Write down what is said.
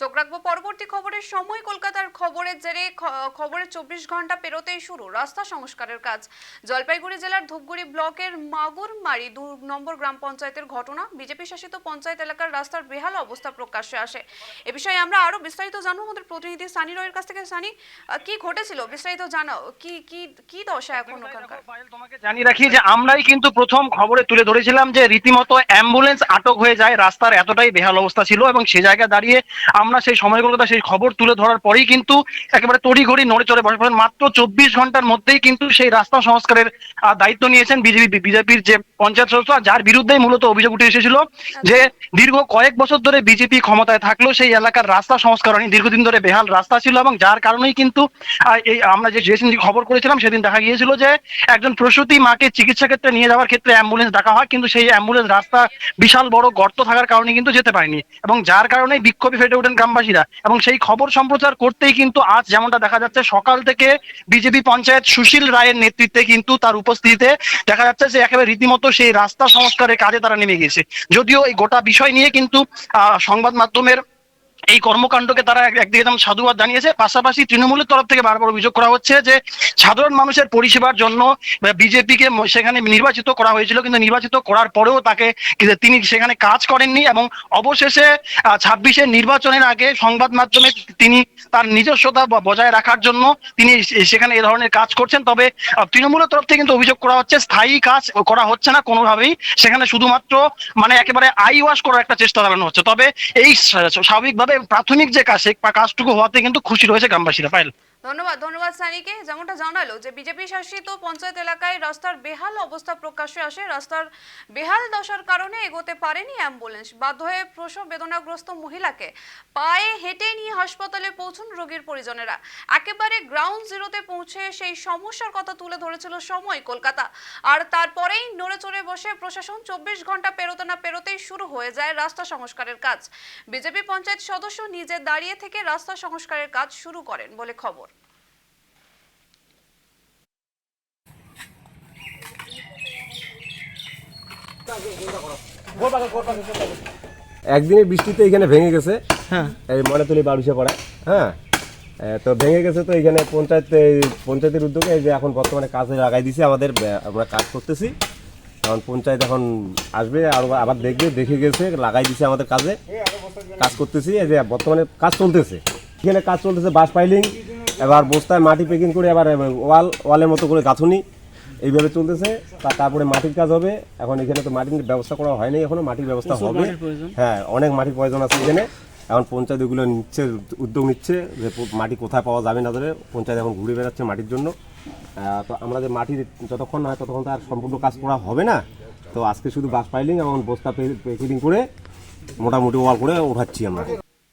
চোখ রাখব পরবর্তী খবরের সময়। কলকাতার খবরের জেরে খবরের চব্বিশ ঘণ্টা পেরোতেই শুরু। রাস্তা সংস্কারের কাজ। জলপাইগুড়ি জেলার ধূপগুড়ি ব্লকের মাগুরমারি দু নম্বর গ্রাম পঞ্চায়েতের ঘটনা। বিজেপি শাসিত পঞ্চায়েত এলাকার রাস্তার বেহাল অবস্থা প্রকাশ্যে আসে। এ বিষয়ে আমরা আরও বিস্তারিত জানব। আমাদের প্রতিনিধি সানি রয়ের কাছ থেকে। সানি কি ঘটেছিল? বিস্তারিত জানাও। কি কি কি দশা এখন ওখানকার? তোমাকে জানিয়ে রাখি যে আমরাই কিন্তু প্রথম খবরে তুলে ধরেছিলাম যে রীতিমতো অ্যাম্বুলেন্স আটক হয়ে যায়। রাস্তার এতটাই বেহাল অবস্থা ছিল এবং সে জায়গায় দাঁড়িয়ে আমরা সেই সময়গুলোতে সেই খবর তুলে ধরার পরেই কিন্তু একেবারে তড়িঘড়ি নড়ে চড়ে বসে পড়েন। মাত্র চব্বিশ ঘণ্টার মধ্যেই কিন্তু সেই রাস্তা সংস্কারের দায়িত্ব নিয়েছেন বিজেপি, বিজেপির যে পঞ্চায়েত সদস্য যার বিরুদ্ধেই মূলত অভিযোগ উঠে এসেছিল যে দীর্ঘ কয়েক বছর ধরে বিজেপি ক্ষমতায় থাকল সেই এলাকার রাস্তা সংস্কার হয়নি। দীর্ঘদিন ধরে বেহাল রাস্তা ছিল এবং যার কারণেই কিন্তু এই আমরা যে যেদিন খবর করেছিলাম সেদিন দেখা গিয়েছিল যে একজন প্রসূতি মাকে চিকিৎসা ক্ষেত্রে নিয়ে যাওয়ার ক্ষেত্রে অ্যাম্বুলেন্স ডাকা হয়, কিন্তু সেই অ্যাম্বুলেন্স রাস্তা বিশাল বড় গর্ত থাকার কারণে কিন্তু যেতে পারেনি এবং যার কারণে বিক্ষোভে ফেটে ওঠেন গ্রামবাসীরা। এবং সেই খবর সম্প্রচার করতেই কিন্তু আজ যেমনটা দেখা যাচ্ছে, সকাল থেকে বিজেপি পঞ্চায়েত সুশীল রায়ের নেতৃত্বে কিন্তু তার উপস্থিতিতে দেখা যাচ্ছে যে একেবারে রীতিমতো সেই রাস্তা সংস্কারের কাজে তারা নেমে গেছে যদিও এই গোটা বিষয় নিয়ে কিন্তু সংবাদ মাধ্যমের এই কর্মকাণ্ডকে তারা এক- একদিকে যেমন সাধুবাদ জানিয়েছে, পাশাপাশি তৃণমূলের তরফ থেকে বারবার অভিযোগ করা হচ্ছে যে সাধারণ মানুষের পরিষেবার জন্য বিজেপিকে সেখানে নির্বাচিত করা হয়েছিল, কিন্তু নির্বাচিত করার পরেও তাকে তিনি সেখানে কাজ করেননি এবং অবশেষে ছাব্বিশে নির্বাচনের আগে সংবাদ মাধ্যমে তিনি তার নিজস্বতা বজায় রাখার জন্য তিনি সেখানে এ ধরনের কাজ করছেন। তবে তৃণমূলের তরফ থেকে কিন্তু অভিযোগ করা হচ্ছে, স্থায়ী কাজ করা হচ্ছে না কোনোভাবেই। সেখানে শুধুমাত্র মানে একেবারে আই ওয়াশ করার একটা চেষ্টা চালানো হচ্ছে। তবে এই স্বাভাবিকভাবে প্রাথমিক যে কাজ সেই কাজটুকু হওয়াতে কিন্তু খুশি রয়েছে গ্রামবাসীরা পাইল? ধন্যবাদ ধন্যবাদ সানিকে। যেমনটা জানালো যে বিজেপি শাসিত পঞ্চায়েত এলাকায় রাস্তার বেহাল অবস্থা প্রকাশ্যে আসে। রাস্তার বেহাল দশার কারণে এগোতে পারেনি অ্যাম্বুলেন্স। বাধ্য হয়ে প্রসব বেদনাগ্রস্ত মহিলাকে পায়ে হেঁটে নিয়ে হাসপাতালে পৌঁছন রোগীর পরিজনেরা। একেবারে গ্রাউন্ড জিরোতে পৌঁছে সেই সমস্যার কথা তুলে ধরেছিল সময় কলকাতা। আর তারপরেই নড়ে চড়ে বসে প্রশাসন চব্বিশ ঘণ্টা পেরোতে না পেরোতেই শুরু হয়ে যায় রাস্তা সংস্কারের কাজ। বিজেপি পঞ্চায়েত সদস্য নিজে দাঁড়িয়ে থেকে রাস্তা সংস্কারের কাজ শুরু করেন বলে খবর। একদিনের বৃষ্টিতে এখানে ভেঙে গেছে। হ্যাঁ। এই মনেতলি বারুষে পড়ায় হ্যাঁ? তো ভেঙে গেছে তো এখানে পঞ্চায়েত পঞ্চায়েতের উদ্যোগে এই যে এখন বর্তমানে কাজে লাগাই দিছি আমাদের আমরা কাজ করতেছি। এখন পঞ্চায়েত এখন আসবে আর আবার দেখবে দেখে গেছে লাগাই দিছে আমাদের কাজে। কাজ করতেছি এই যে বর্তমানে কাজ চলতেছে। এখানে কাজ চলতেছে বাস পাইলিং এবার বস্তায় মাটি প্যাকিং করে এবার ওয়াল ওয়ালের মতো করে গাঁথুনি। এইভাবে চলতেছে তা- তারপরে মাটির কাজ হবে। এখন এখানে তো মাটির ব্যবস্থা করা হয়নি এখনও মাটির ব্যবস্থা হবে। হ্যাঁ অনেক মাটির প্রয়োজন আছে এখানে। এখন পঞ্চায়েত এগুলো নিচ্ছে উদ্যোগ নিচ্ছে যে মাটি কোথায় পাওয়া যাবে না ধরে পঞ্চায়েত এখন ঘুরে বেড়াচ্ছে মাটির জন্য। তো আমরা যে মাটির যতক্ষণ না হয় ততক্ষণ তো আর সম্পূর্ণ কাজ করা হবে না। তো আজকে শুধু বাস পাইলিং এবং বস্তা প্যাকেটিং করে মোটামুটি ওয়াল করে উঠাচ্ছি আমরা।